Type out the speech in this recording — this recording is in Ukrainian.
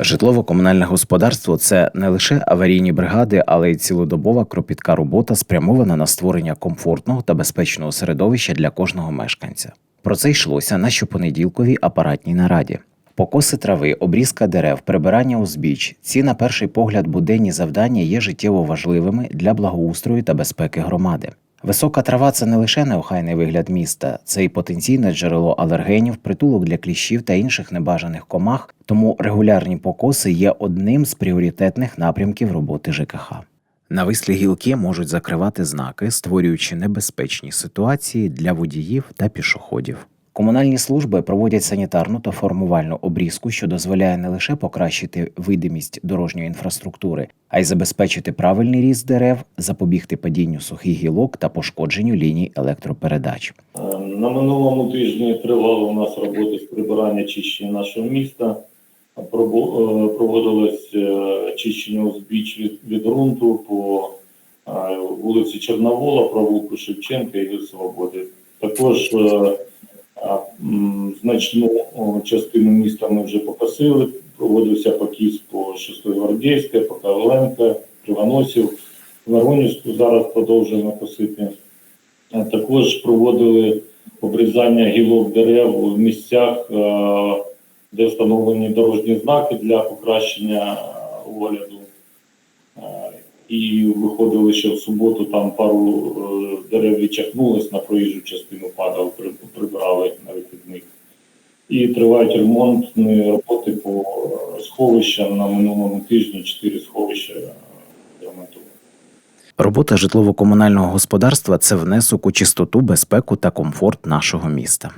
Житлово-комунальне господарство це не лише аварійні бригади, але й цілодобова кропітка робота, спрямована на створення комфортного та безпечного середовища для кожного мешканця. Про це йшлося на щопонеділковій апаратній нараді. Покоси трави, обрізка дерев, прибирання узбіч ці, на перший погляд, буденні завдання є життєво важливими для благоустрою та безпеки громади. Висока трава це не лише неохайний вигляд міста, це і потенційне джерело алергенів, притулок для кліщів та інших небажаних комах, тому регулярні покоси є одним з пріоритетних напрямків роботи ЖКХ. Навислі гілки можуть закривати знаки, створюючи небезпечні ситуації для водіїв та пішоходів. Комунальні служби проводять санітарну та формувальну обрізку, що дозволяє не лише покращити видимість дорожньої інфраструктури, а й забезпечити правильний ріст дерев, запобігти падінню сухих гілок та пошкодженню ліній електропередач. Е, На минулому тижні тривали у нас роботи з прибирання чищення нашого міста. Е, Проводилось е, чищення узбіч від, від ґрунту по е, вулиці Чорновола, провулку Шевченка і Свободи. Також значну частину міста ми вже покосили. Проводився покіс по 6 Гвардійська, по Коваленка, Кривоносів, Воронівську зараз продовжуємо косити. Також проводили обрізання гілок дерев в місцях, де встановлені дорожні знаки для покращення огляду. І виходили ще в суботу, там пару е, дерев відчахнулось на проїжджу частину падав, при- прибрали на вихідних. І тривають ремонтні роботи по сховищам на минулому тижні, чотири сховища е, ремонтували. Робота житлово-комунального господарства це внесок у чистоту, безпеку та комфорт нашого міста.